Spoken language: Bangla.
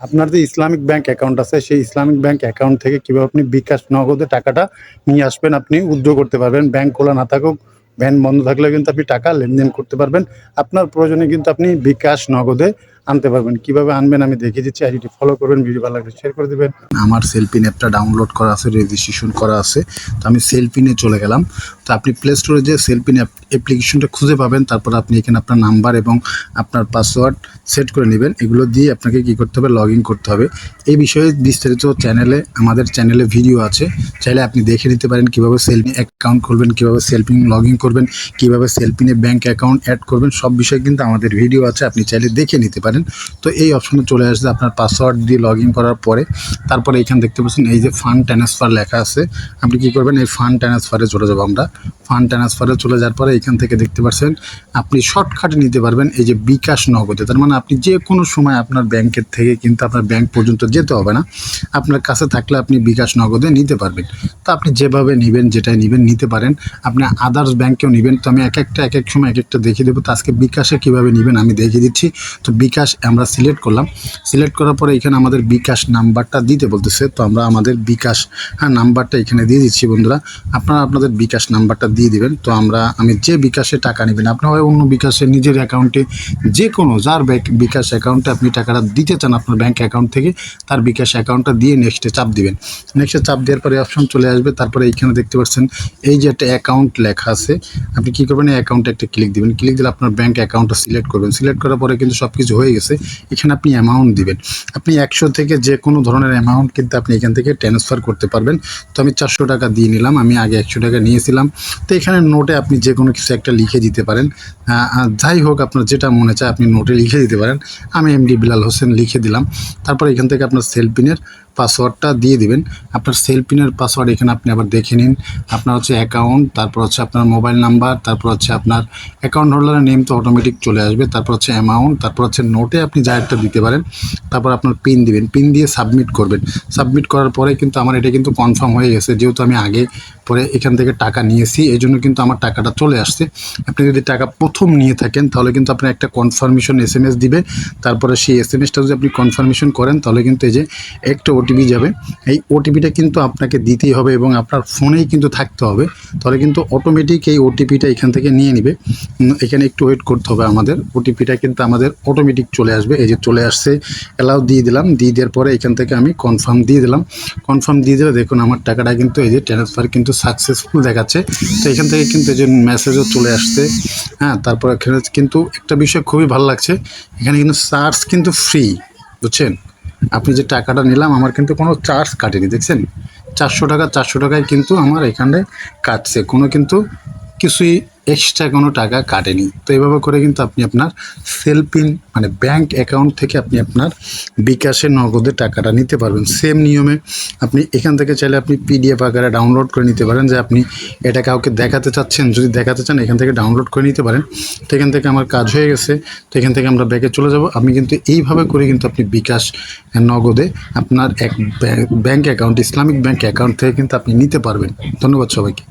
আপনার যে ইসলামিক ব্যাংক অ্যাকাউন্ট আছে, সেই ইসলামিক ব্যাংক অ্যাকাউন্ট থেকে কীভাবে আপনি বিকাশ নগদে টাকাটা নিয়ে আসবেন, আপনি উদ্যোগ করতে পারবেন। ব্যাংক খোলা না থাকুক, ব্যাংক বন্ধ থাকলে কিন্তু আপনি টাকা লেনদেন করতে পারবেন। আপনার প্রয়োজনে কিন্তু আপনি বিকাশ নগদে আনতে পারবেন। কীভাবে আনবেন আমি দেখিয়ে দিচ্ছি, আইডিটি ফলো করবেন, ভিডিও ভালো লাগলে শেয়ার করে দেবেন। আমার সেলফিন অ্যাপটা ডাউনলোড করা আছে রেজিস্ট্রেশন করা আছে। তো আমি সেলফিনে চলে গেলাম। তো আপনি প্লে স্টোরে যে সেলফিন অ্যাপ অ্যাপ্লিকেশনটা খুঁজে পাবেন, তারপর আপনি এখানে আপনার নাম্বার এবং আপনার পাসওয়ার্ড সেট করে নেবেন। এগুলো দিয়ে আপনাকে কি করতে হবে? লগ করতে হবে। এই বিষয়ে বিস্তারিত চ্যানেলে আমাদের চ্যানেলে ভিডিও আছে। চাইলে আপনি দেখে নিতে পারেন কীভাবে সেলফিন অ্যাকাউন্ট করবেন কীভাবে সেলফিন লগ করবেন, কীভাবে সেলফিনে ব্যাংক অ্যাকাউন্ট অ্যাড করবেন। সব বিষয়ে কিন্তু আমাদের ভিডিও আছে। আপনি চাইলে দেখে নিতে পারেন। তো এই অপশনে চলে আসবে আপনার পাসওয়ার্ড দিয়ে লগ করার পরে তারপরে এখানে দেখতে পাচ্ছেন এই যে ফান্ড ট্রান্সফার লেখা আছে। আপনি কি করবেন? এই ফান্ড ট্রান্সফারে চলে যাব আমরা। ফান্ড ট্রান্সফারে চলে যাওয়ার পরে এখান থেকে দেখতে পাচ্ছেন আপনি শর্টকাটে নিতে পারবেন এই যে বিকাশ নগদে। তার মানে আপনি যে কোনো সময় আপনার ব্যাংকের থেকে কিন্তু আপনার ব্যাংক পর্যন্ত যেতে হবে না। আপনার কাছে থাকলে আপনি বিকাশ নগদে নিতে পারবেন। তো আপনি যেভাবে নেবেন, যেটাই নেবেন, নিতে পারেন। আপনি আদার্স ব্যাংকেও নেবেন। তো আমি এক একটা, এক এক সময় এক একটা দেখিয়ে দেবো। তো আজকে বিকাশে কীভাবে নেবেন আমি দেখিয়ে দিচ্ছি। তো বিকাশ আমরা সিলেক্ট করলাম। সিলেক্ট করার পরে এখানে আমাদের বিকাশ নাম্বারটা দিতে বলতেছে। তো আমরা আমাদের বিকাশ হ্যাঁ নাম্বারটা এখানে দিয়ে দিচ্ছি বন্ধুরা। আপনারা আপনাদের বিকাশ নাম্বারটা দিয়ে দিবেন। তো আমরা, আমি যে বিকাশে টাকা নেবেন, আপনার অন্য বিকাশে নিজের অ্যাকাউন্টে যে কোনো যার ব্যাংক বিকাশ অ্যাকাউন্টে আপনি টাকাটা দিতে চান আপনার ব্যাংক অ্যাকাউন্ট থেকে, তার বিকাশ অ্যাকাউন্টটা দিয়ে নেক্সটে চাপ দিবেন। নেক্সটে চাপ দেওয়ার পরে অপশন চলে আসবে। তারপরে এইখানে দেখতে পাচ্ছেন, এই যে একটা অ্যাকাউন্ট লেখা আছে, আপনি কী করবেন অ্যাকাউন্টে একটা ক্লিক দিবেন। ক্লিক দিলে আপনার ব্যাংক অ্যাকাউন্টটা সিলেক্ট করবেন। সিলেক্ট করার পরে কিন্তু সব কিছু হয়ে গেছে, এখানে আপনি অ্যামাউন্ট দিবেন। আপনি একশো থেকে যে কোনো ধরনের অ্যামাউন্ট কিন্তু আপনি এখান থেকে ট্রান্সফার করতে পারবেন। তো আমি চারশো টাকা দিয়ে নিলাম, আমি আগে একশো টাকা নিয়েছিলাম। তো এখানে নোটে আপনি যে কোনো কিছু একটা লিখে দিতে পারেন। যাই হোক, আপনার যেটা মনে চায় আপনি নোটে লিখে দিতে পারেন। আমি এমডি বিলাল হোসেন লিখে দিলাম। তারপর এখান থেকে আপনার সেলপিনের পাসওয়ার্ডটা দিয়ে দিবেন। আপনার সেলপিনের পাসওয়ার্ড এখানে আপনি আবার দেখে নিন। আপনার হচ্ছে অ্যাকাউন্ট তারপর হচ্ছে আপনার মোবাইল নাম্বার তারপর হচ্ছে আপনার অ্যাকাউন্ট হোল্ডারের নেম তো অটোমেটিক চলে আসবে। তারপর হচ্ছে অ্যামাউন্ট তারপর হচ্ছে নোটে আপনি যা একটা দিতে পারেন, তারপর আপনার পিন দিবেন। পিন দিয়ে সাবমিট করবেন। সাবমিট করার পরে কিন্তু আমার এটা কিন্তু কনফার্ম হয়ে গেছে। যেহেতু আমি আগে পরে এখান থেকে টাকা নিয়েছি এই জন্য কিন্তু আমার টাকাটা চলে আসছে। আপনি যদি টাকা প্রথম নিয়ে থাকেন, তাহলে কিন্তু আপনার একটা কনফার্মেশন এস দিবে। তারপরে সেই এস এম এসটা যদি আপনি কনফার্মেশন করেন, তাহলে কিন্তু এই যে একটা ওটিপি যাবে, এই ওটিপিটা কিন্তু আপনাকে দিতেই হবে এবং আপনার ফোনেই কিন্তু থাকতে হবে। তাহলে কিন্তু অটোমেটিক এই ওটিপিটা এখান থেকে নিয়ে নিবে। এখানে একটু ওয়েট করতে হবে আমাদের। ওটিপিটা কিন্তু আমাদের অটোমেটিক চলে আসবে। এই যে চলে আসছে অ্যালাউ দিয়ে দিলাম। দিয়ে দেওয়ার পরে এখান থেকে আমি কনফার্ম দিয়ে দিলাম। কনফার্ম দিয়ে দিলে দেখুন আমার টাকাটা কিন্তু এই যে ট্রান্সফার কিন্তু সাকসেসফুল দেখাচ্ছে। তো এখান থেকে কিন্তু এই যে মেসেজও চলে আসছে। হ্যাঁ তারপর এখানে কিন্তু একটা বিষয় খুবই ভালো লাগছে। এখানে কিন্তু চার্জ কিন্তু ফ্রি বুঝছেন? আপনি যে টাকাটা নিলাম, আমার কিন্তু কোনো চার্জ কাটেনি, দেখছেন? চারশো টাকা, চারশো টাকায় কিন্তু আমার এখানে কাটছে। কোনো কিন্তু কিছুই এক্সট্রা কোনো টাকা কাটেনি। তো এভাবে করে কিন্তু আপনি আপনার সেলফিন মানে ব্যাংক অ্যাকাউন্ট থেকে আপনি আপনার বিকাশে নগদে টাকাটা নিতে পারবেন। সেম নিয়মে আপনি এখান থেকে চাইলে আপনি পিডিএফ আকারে ডাউনলোড করে নিতে পারেন যে আপনি এটা কাউকে দেখাতে চাচ্ছেন। যদি দেখাতে চান, এখান থেকে ডাউনলোড করে নিতে পারেন। তো এখান থেকে আমার কাজ হয়ে গেছে। তো এখান থেকে আমরা ব্যাগে চলে যাব। আমি কিন্তু এইভাবে করে কিন্তু আপনি বিকাশ নগদে আপনার এক bank account Islamic bank account থেকে কিন্তু আপনি নিতে পারবেন। ধন্যবাদ সবাইকে।